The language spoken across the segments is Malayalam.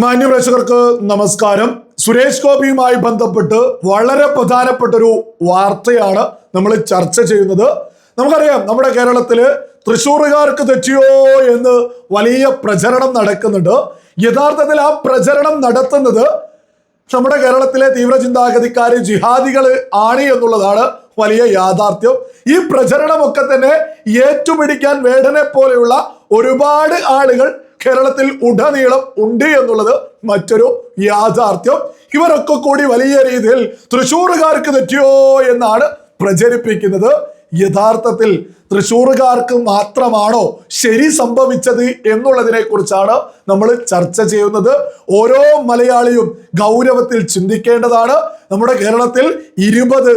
മാന്യപ്രേക്ഷകർക്ക് നമസ്കാരം. സുരേഷ് ഗോപിയുമായി ബന്ധപ്പെട്ട് വളരെ പ്രധാനപ്പെട്ട ഒരു വാർത്തയാണ് നമ്മൾ ചർച്ച ചെയ്യുന്നത്. നമുക്കറിയാം നമ്മുടെ കേരളത്തിൽ തൃശ്ശൂറുകാർക്ക് തെറ്റിയോ എന്ന് വലിയ പ്രചരണം നടക്കുന്നുണ്ട്. യഥാർത്ഥത്തിൽ ആ പ്രചരണം നടത്തുന്നത് നമ്മുടെ കേരളത്തിലെ തീവ്ര ചിന്താഗതിക്കാര് ജിഹാദികൾ ആണ് എന്നുള്ളതാണ് വലിയ യാഥാർത്ഥ്യം. ഈ പ്രചരണമൊക്കെ തന്നെ ഏറ്റുപിടിക്കാൻ വേടനെ പോലെയുള്ള ഒരുപാട് ആളുകൾ കേരളത്തിൽ ഉടനീളം ഉണ്ട് എന്നുള്ളത് മറ്റൊരു യാഥാർത്ഥ്യം. ഇവരൊക്കെ കൂടി വലിയ രീതിയിൽ തൃശ്ശൂറുകാർക്ക് തെറ്റിയോ എന്നാണ് പ്രചരിപ്പിക്കുന്നത്. യഥാർത്ഥത്തിൽ തൃശ്ശൂറുകാർക്ക് മാത്രമാണോ ശരി സംഭവിച്ചത് എന്നുള്ളതിനെ കുറിച്ചാണ് നമ്മൾ ചർച്ച ചെയ്യുന്നത്. ഓരോ മലയാളിയും ഗൗരവത്തിൽ ചിന്തിക്കേണ്ടതാണ്. നമ്മുടെ കേരളത്തിൽ ഇരുപത്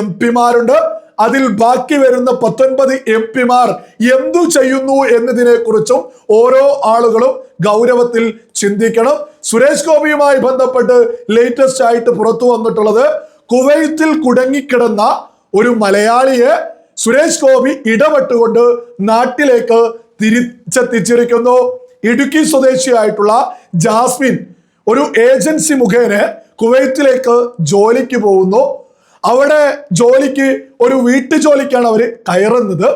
എം പിമാരുണ്ട്. അതിൽ ബാക്കി വരുന്ന പത്തൊൻപത് എം പിമാർ എന്തു ചെയ്യുന്നു എന്നതിനെ കുറിച്ചും ഓരോ ആളുകളും ഗൗരവത്തിൽ ചിന്തിക്കണം. സുരേഷ് ഗോപിയുമായി ബന്ധപ്പെട്ട് ലേറ്റസ്റ്റ് ആയിട്ട് പുറത്തു വന്നിട്ടുള്ളത് കുവൈത്തിൽ കുടങ്ങിക്കിടന്ന ഒരു മലയാളിയെ സുരേഷ് ഗോപി ഇടപെട്ടുകൊണ്ട് നാട്ടിലേക്ക് തിരിച്ചെത്തിച്ചിരിക്കുന്നു. ഇടുക്കി സ്വദേശിയായിട്ടുള്ള ജാസ്മിൻ ഒരു ഏജൻസി മുഖേന കുവൈത്തിലേക്ക് ജോലിക്ക് പോകുന്നു. അവിടെ ജോലിക്ക് ഒരു വീട്ടു ജോലിക്കാണ് അവർ കയറുന്നത്.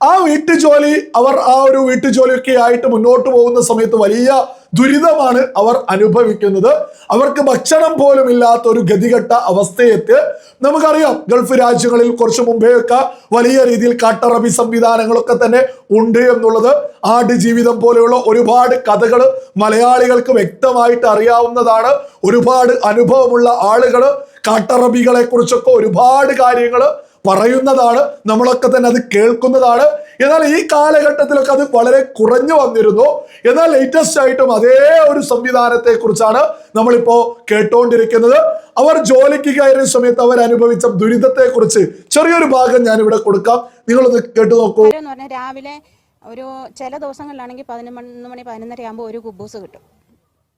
ആ വീട്ടു ജോലി അവർ ആ ഒരു വീട്ടു ജോലിയൊക്കെ ആയിട്ട് മുന്നോട്ട് പോകുന്ന സമയത്ത് വലിയ ദുരിതമാണ് അവർ അനുഭവിക്കുന്നത്. അവർക്ക് ഭക്ഷണം പോലും ഇല്ലാത്ത ഒരു ഗതികെട്ട അവസ്ഥയെത്ത് നമുക്കറിയാം ഗൾഫ് രാജ്യങ്ങളിൽ കുറച്ച് മുമ്പേയൊക്കെ വലിയ രീതിയിൽ കാട്ടറബി സംവിധാനങ്ങളൊക്കെ തന്നെ ഉണ്ട് എന്നുള്ളത് ആട് ജീവിതം പോലെയുള്ള ഒരുപാട് കഥകൾ മലയാളികൾക്ക് വ്യക്തമായിട്ട് അറിയാവുന്നതാണ്. ഒരുപാട് അനുഭവമുള്ള ആളുകൾ കാട്ടറബികളെ കുറിച്ചൊക്കെ ഒരുപാട് കാര്യങ്ങൾ പറയുന്നതാണ്. നമ്മളൊക്കെ തന്നെ അത് കേൾക്കുന്നതാണ്. എന്നാൽ ഈ കാലഘട്ടത്തിലൊക്കെ അത് വളരെ കുറഞ്ഞു വന്നിരുന്നു. എന്നാൽ ലേറ്റസ്റ്റ് ആയിട്ടും അതേ ഒരു സംവിധാനത്തെ കുറിച്ചാണ് നമ്മളിപ്പോ കേട്ടോണ്ടിരിക്കുന്നത്. അവർ ജോലിക്ക് കയറിയ സമയത്ത് അവർ അനുഭവിച്ച ദുരിതത്തെ കുറിച്ച് ചെറിയൊരു ഭാഗം ഞാൻ ഇവിടെ കൊടുക്കാം. നിങ്ങളൊന്ന് കേട്ടു നോക്കൂ. രാവിലെ ഒരു ചില ദിവസങ്ങളിലാണെങ്കിൽ പതിനൊന്ന് മണി പതിനൊന്നര ആകുമ്പോൾ ഒരു കുബൂസ് കിട്ടും.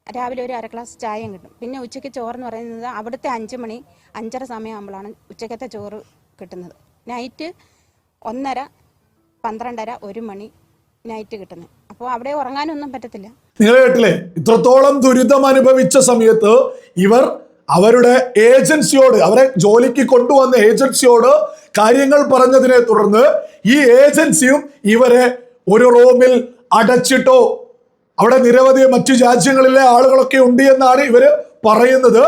രാവിലെ ഒരു അര ഗ്ലാസ് ചായയും കിട്ടും. പിന്നെ ഉച്ചയ്ക്ക് ചോറെന്ന് പറയുന്നത് അവിടുത്തെ അഞ്ച് മണി അഞ്ചര സമയമാകുമ്പോഴാണ് ഉച്ചക്കത്തെ ചോറ് കിട്ടുന്നത്. നൈറ്റ് ഒന്നര പന്ത്രണ്ടര ഒരു മണി നൈറ്റ് കിട്ടുന്നത്. അപ്പോൾ അവിടെ ഉറങ്ങാനൊന്നും പറ്റത്തില്ല. നിങ്ങൾ കേട്ടില്ലേ ഇത്രത്തോളം ദുരിതം അനുഭവിച്ച സമയത്ത് ഇവർ അവരുടെ ഏജൻസിയോട് അവരെ ജോലിക്ക് കൊണ്ടുവന്ന ഏജൻസിയോട് കാര്യങ്ങൾ പറഞ്ഞതിനെ തുടർന്ന് ഈ ഏജൻസിയും ഇവരെ ഒരു റൂമിൽ അടച്ചിട്ടോ അവിടെ നിരവധി മറ്റു രാജ്യങ്ങളിലെ ആളുകളൊക്കെ ഉണ്ട് എന്നാണ് ഇവർ പറയുന്നത്.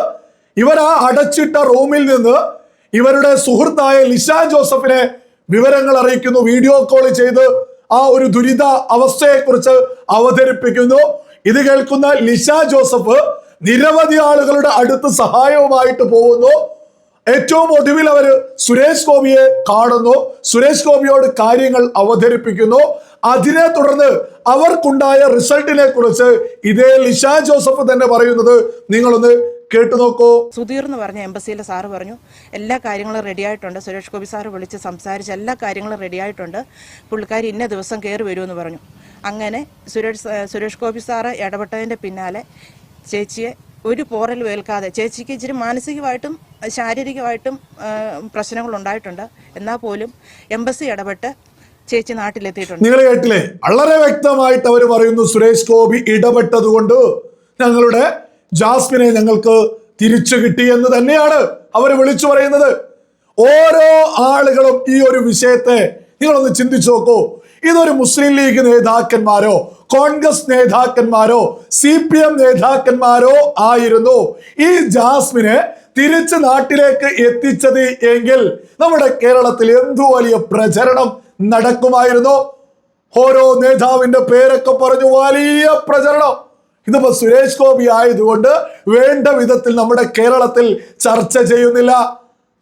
ഇവർ ആ അടച്ചിട്ട റൂമിൽ നിന്ന് ഇവരുടെ സുഹൃത്തായ ലിഷ ജോസഫിനെ വിവരങ്ങൾ അറിയിക്കുന്നു വീഡിയോ കോൾ ചെയ്ത് ആ ഒരു ദുരിത അവസ്ഥയെക്കുറിച്ച് അവതരിപ്പിക്കുന്നു. ഇത് കേൾക്കുന്ന ലിഷ ജോസഫ് നിരവധി ആളുകളുടെ അടുത്ത് സഹായവുമായിട്ട് പോകുന്നു. ഏറ്റവും ഒടുവിൽ അവർ സുരേഷ് ഗോപിയെ കാണുന്നു. സുരേഷ് ഗോപിയോട് കാര്യങ്ങൾ അവതരിപ്പിക്കുന്നു. അതിനെ തുടർന്ന് അവർക്കുണ്ടായ റിസൾട്ടിനെ കുറിച്ച് ഇതേ ലിഷ ജോസഫ് തന്നെ പറയുന്നത് നിങ്ങളൊന്ന് കേട്ടു നോക്കൂ. സുധീർ എന്ന് പറഞ്ഞ എംബസിയിലെ സാറ് പറഞ്ഞു എല്ലാ കാര്യങ്ങളും റെഡി ആയിട്ടുണ്ട്. സുരേഷ് ഗോപി സാറ് വിളിച്ച് സംസാരിച്ച് എല്ലാ കാര്യങ്ങളും റെഡി ആയിട്ടുണ്ട്. പുള്ളിക്കാരി ഇന്ന ദിവസം കയറി വരുമെന്ന് പറഞ്ഞു. അങ്ങനെ സുരേഷ് സുരേഷ് ഗോപി സാറ് ഇടപെട്ടതിന്റെ പിന്നാലെ ചേച്ചിയെ ഒരു പോറൽ വേൽക്കാതെ ചേച്ചിക്ക് ഇച്ചിരി മാനസികമായിട്ടും ശാരീരികമായിട്ടും പ്രശ്നങ്ങൾ പ്രശ്നങ്ങളുണ്ടായിട്ടുണ്ട്. എന്നാൽ പോലും എംബസി ഇടപെട്ട് ചേച്ചി നാട്ടിലെത്തിയിട്ടുണ്ട്. നിങ്ങൾ കേട്ടില്ലേ? വളരെ വ്യക്തമായിട്ട് അവർ പറയുന്നു സുരേഷ് ഗോപി ഇടപെട്ടത് കൊണ്ട് ഞങ്ങളുടെ ജാസ്മിനെ ഞങ്ങൾക്ക് തിരിച്ചു കിട്ടി എന്ന് തന്നെയാണ് അവർ വിളിച്ചു പറയുന്നത്. ഓരോ ആളുകളും ഈ ഒരു വിഷയത്തെ നിങ്ങളൊന്ന് ചിന്തിച്ചു നോക്കൂ. ഇതൊരു മുസ്ലിം ലീഗ് നേതാക്കന്മാരോ കോൺഗ്രസ് നേതാക്കന്മാരോ സി പി എം നേതാക്കന്മാരോ ആയിരുന്നു ഈ ജാസ്മിനെ തിരിച്ച് നാട്ടിലേക്ക് എത്തിച്ചത് എങ്കിൽ നമ്മുടെ കേരളത്തിൽ എന്തു വലിയ പ്രചരണം നടക്കുമായിരുന്നു. ഓരോ നേതാവിന്റെ പേരൊക്കെ പറഞ്ഞു വലിയ പ്രചരണം. ഇതിപ്പോ സുരേഷ് ഗോപി ആയതുകൊണ്ട് വേണ്ട വിധത്തിൽ നമ്മുടെ കേരളത്തിൽ ചർച്ച ചെയ്യുന്നില്ല.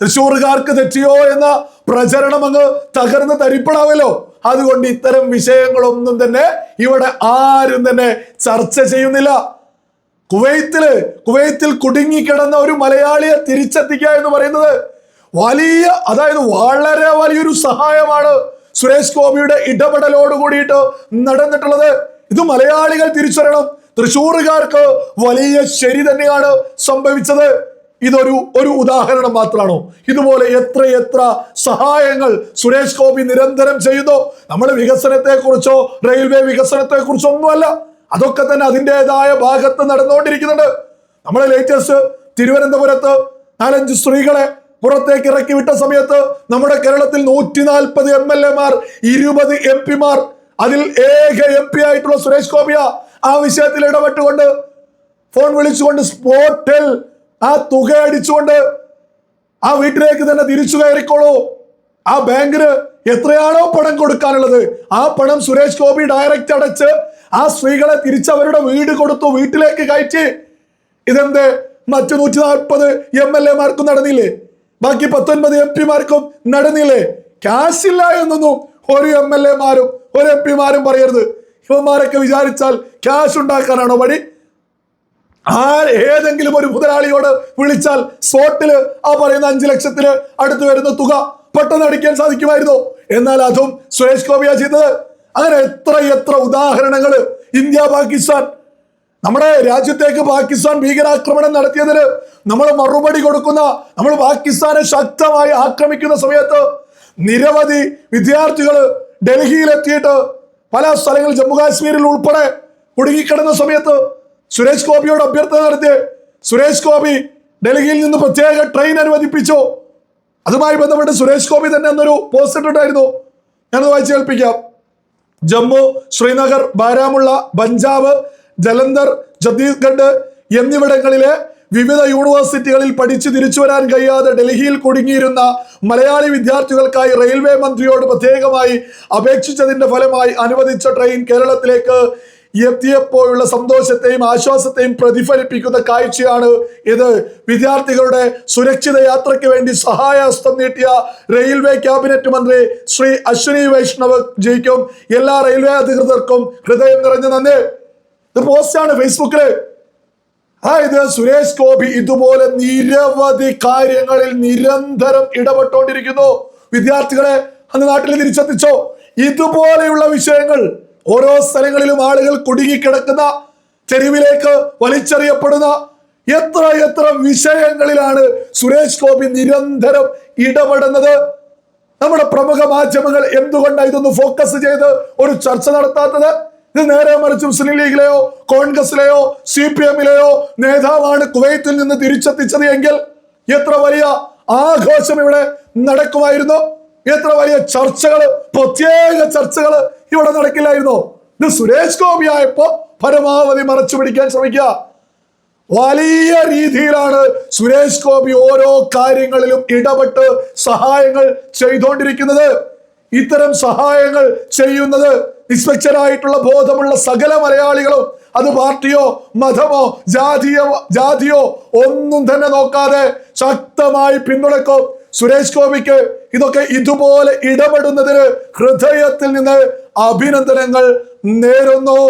തൃശ്ശൂർകാർക്ക് തെറ്റിയോ എന്ന പ്രചരണം അങ്ങ് തകർന്ന് തരിപ്പണാവല്ലോ. അതുകൊണ്ട് ഇത്തരം വിഷയങ്ങളൊന്നും തന്നെ ഇവിടെ ആരും തന്നെ ചർച്ച ചെയ്യുന്നില്ല. കുവൈത്തിൽ കുവൈത്തിൽ കുടുങ്ങിക്കിടന്ന ഒരു മലയാളിയെ തിരിച്ചെത്തിക്കുക എന്ന് പറയുന്നത് വലിയ അതായത് വളരെ വലിയൊരു സഹായമാണ്. സുരേഷ് ഗോപിയുടെ ഇടപെടലോട് കൂടിയിട്ട് നടന്നിട്ടുള്ളത് ഇത് മലയാളികൾ തിരിച്ചറിയണം. തൃശ്ശൂറുകാർക്ക് വലിയ ശരി തന്നെയാണ് സംഭവിച്ചത്. ഇതൊരു ഒരു ഉദാഹരണം മാത്രമാണോ? ഇതുപോലെ എത്ര എത്ര സഹായങ്ങൾ സുരേഷ് ഗോപി നിരന്തരം ചെയ്യുന്നു. നമ്മൾ വികസനത്തെ കുറിച്ചോ റെയിൽവേ വികസനത്തെ കുറിച്ചോ ഒന്നുമല്ല അതൊക്കെ തന്നെ അതിന്റെതായ ഭാഗത്ത് നടന്നുകൊണ്ടിരിക്കുന്നുണ്ട്. നമ്മളെ ലേറ്റസ്റ്റ് തിരുവനന്തപുരത്ത് നാലഞ്ച് സ്ത്രീകളെ പുറത്തേക്ക് ഇറക്കി വിട്ട സമയത്ത് നമ്മുടെ കേരളത്തിൽ നൂറ്റി നാൽപ്പത് എം എൽ എമാർ ഇരുപത് എം പിമാർ അതിൽ ഏക എം പി ആയിട്ടുള്ള സുരേഷ് ഗോപിയ ആ വിഷയത്തിൽ ഇടപെട്ടുകൊണ്ട് ഫോൺ വിളിച്ചുകൊണ്ട് സ്പോട്ടിൽ ആ തുക അടിച്ചുകൊണ്ട് ആ വീട്ടിലേക്ക് തന്നെ തിരിച്ചു കയറിക്കോളൂ. ആ ബാങ്കിന് എത്രയാണോ പണം കൊടുക്കാനുള്ളത്. ആ പണം സുരേഷ് ഗോപി ഡയറക്റ്റ് അടച്ച് ആ സ്ത്രീകളെ തിരിച്ചവരുടെ വീട് കൊടുത്തു വീട്ടിലേക്ക് കയറ്റി. ഇതെന്ത്? മറ്റു നൂറ്റി നാൽപ്പത് എം എൽ എമാർക്കും നടന്നില്ലേ? ബാക്കി പത്തൊൻപത് എം പിമാർക്കും നടന്നില്ലേ ക്യാഷ് ഇല്ല എന്നൊന്നും ഒരു എം എൽ എമാരും ഒരു എം പിമാരും പറയരുത്. ഇവന്മാരൊക്കെ വിചാരിച്ചാൽ ക്യാഷ് ഉണ്ടാക്കാനാണോ വഴി ആ ഏതെങ്കിലും ഒരു മുതലാളിയോട് വിളിച്ചാൽ സ്പോട്ടിൽ ആ പറയുന്ന അഞ്ചു ലക്ഷത്തിന് അടുത്ത് വരുന്ന തുക പെട്ടെന്ന് അടിക്കാൻ സാധിക്കുമായിരുന്നു. എന്നാൽ അതും സുരേഷ് ഗോപിയാ ചെയ്തത്. അങ്ങനെ എത്ര എത്ര ഉദാഹരണങ്ങൾ ഇന്ത്യ പാകിസ്ഥാൻ നമ്മുടെ രാജ്യത്തേക്ക് പാകിസ്ഥാൻ ഭീകരാക്രമണം നടത്തിയതിന് നമ്മൾ മറുപടി കൊടുക്കുന്ന നമ്മൾ പാകിസ്ഥാനെ ശക്തമായി ആക്രമിക്കുന്ന സമയത്ത് നിരവധി വിദ്യാർത്ഥികൾ ഡൽഹിയിലെത്തിയിട്ട് പല സ്ഥലങ്ങളിൽ ജമ്മു കാശ്മീരിൽ ഉൾപ്പെടെ കുടുങ്ങിക്കിടന്ന സമയത്ത് സുരേഷ് ഗോപിയോട് അഭ്യർത്ഥന നടത്തി സുരേഷ് ഗോപി ഡൽഹിയിൽ നിന്ന് പ്രത്യേക ട്രെയിൻ അനുവദിപ്പിച്ചു. അതുമായി ബന്ധപ്പെട്ട് സുരേഷ് ഗോപി തന്നെ അന്നൊരു പോസ്റ്റ് ഇട്ടിട്ടായിരുന്നു ഞാനത് വായിച്ചു കേൾപ്പിക്കാം. ജമ്മു ശ്രീനഗർ ബാരാമുള്ള പഞ്ചാബ് ജലന്ധർ ഛത്തീസ്ഗഡ് എന്നിവിടങ്ങളിലെ വിവിധ യൂണിവേഴ്സിറ്റികളിൽ പഠിച്ചു തിരിച്ചു വരാൻ കഴിയാതെ ഡൽഹിയിൽ കുടുങ്ങിയിരുന്ന മലയാളി വിദ്യാർത്ഥികൾക്കായി റെയിൽവേ മന്ത്രിയോട് പ്രത്യേകമായി അപേക്ഷിച്ചതിന്റെ ഫലമായി അനുവദിച്ച ട്രെയിൻ കേരളത്തിലേക്ക് എത്തിയപ്പോഴുള്ള സന്തോഷത്തെയും ആശ്വാസത്തെയും പ്രതിഫലിപ്പിക്കുന്ന കാഴ്ചയാണ് ഇത്. വിദ്യാർത്ഥികളുടെ സുരക്ഷിത യാത്രയ്ക്ക് വേണ്ടി സഹായഹസ്തം നീട്ടിയ റെയിൽവേ ക്യാബിനറ്റ് മന്ത്രി ശ്രീ അശ്വിനി വൈഷ്ണവ് ജിക്കും എല്ലാ റെയിൽവേ അധികൃതർക്കും ഹൃദയം നിറഞ്ഞ നന്ദി. ഇത് പോസ്റ്റാണ് ഫേസ്ബുക്കിൽ. അതായത് സുരേഷ് ഗോപി ഇതുപോലെ നിരവധി കാര്യങ്ങളിൽ നിരന്തരം ഇടപെട്ടുകൊണ്ടിരിക്കുന്നു വിദ്യാർത്ഥികളെ അന്ന് നാട്ടിൽ തിരിച്ചെത്തിച്ചോ. ഇതുപോലെയുള്ള വിഷയങ്ങൾ ഓരോ സ്ഥലങ്ങളിലും ആളുകൾ കുടുങ്ങിക്കിടക്കുന്ന തെരുവിലേക്ക് വലിച്ചെറിയപ്പെടുന്ന എത്ര എത്ര വിഷയങ്ങളിലാണ് സുരേഷ് ഗോപി നിരന്തരം ഇടപെടുന്നത്. നമ്മുടെ പ്രമുഖ മാധ്യമങ്ങൾ എന്തുകൊണ്ടാണ് ഇതൊന്ന് ഫോക്കസ് ചെയ്ത് ഒരു ചർച്ച നടത്താത്തത്? ഇത് നേരെ മറിച്ച് മുസ്ലിം ലീഗിലെയോ കോൺഗ്രസിലെയോ സി പി എമ്മിലെയോ നേതാവാണ് കുവൈത്തിൽ നിന്ന് തിരിച്ചെത്തിച്ചത് എങ്കിൽ എത്ര വലിയ ആഘോഷം ഇവിടെ നടക്കുമായിരുന്നു? എത്ര വലിയ ചർച്ചകൾ പ്രത്യേക ചർച്ചകൾ ഇവിടെ നടക്കില്ലായിരുന്നോ? ഇത് സുരേഷ് ഗോപി ആയപ്പോ പരമാവധി മറച്ചു പിടിക്കാൻ ശ്രമിക്കുക. വലിയ രീതിയിലാണ് സുരേഷ് ഗോപി ഓരോ കാര്യങ്ങളിലും ഇടപെട്ട് സഹായങ്ങൾ ചെയ്തുകൊണ്ടിരിക്കുന്നത് ഇത്തരം സഹായങ്ങൾ ചെയ്യുന്നത് നിസ്പക്ഷരായിട്ടുള്ള ബോധമുള്ള സകല മലയാളികളും അത് പാർട്ടിയോ മതമോ ജാതിയോ ജാതിയോ ഒന്നും തന്നെ നോക്കാതെ ശക്തമായി പിന്തുണക്കും സുരേഷ് ഗോപിക്ക് ഇതൊക്കെ ഇതുപോലെ ഇടപെടുന്നതിന് ഹൃദയത്തിൽ നിന്ന് അഭിനന്ദനങ്ങൾ നേരുന്നു.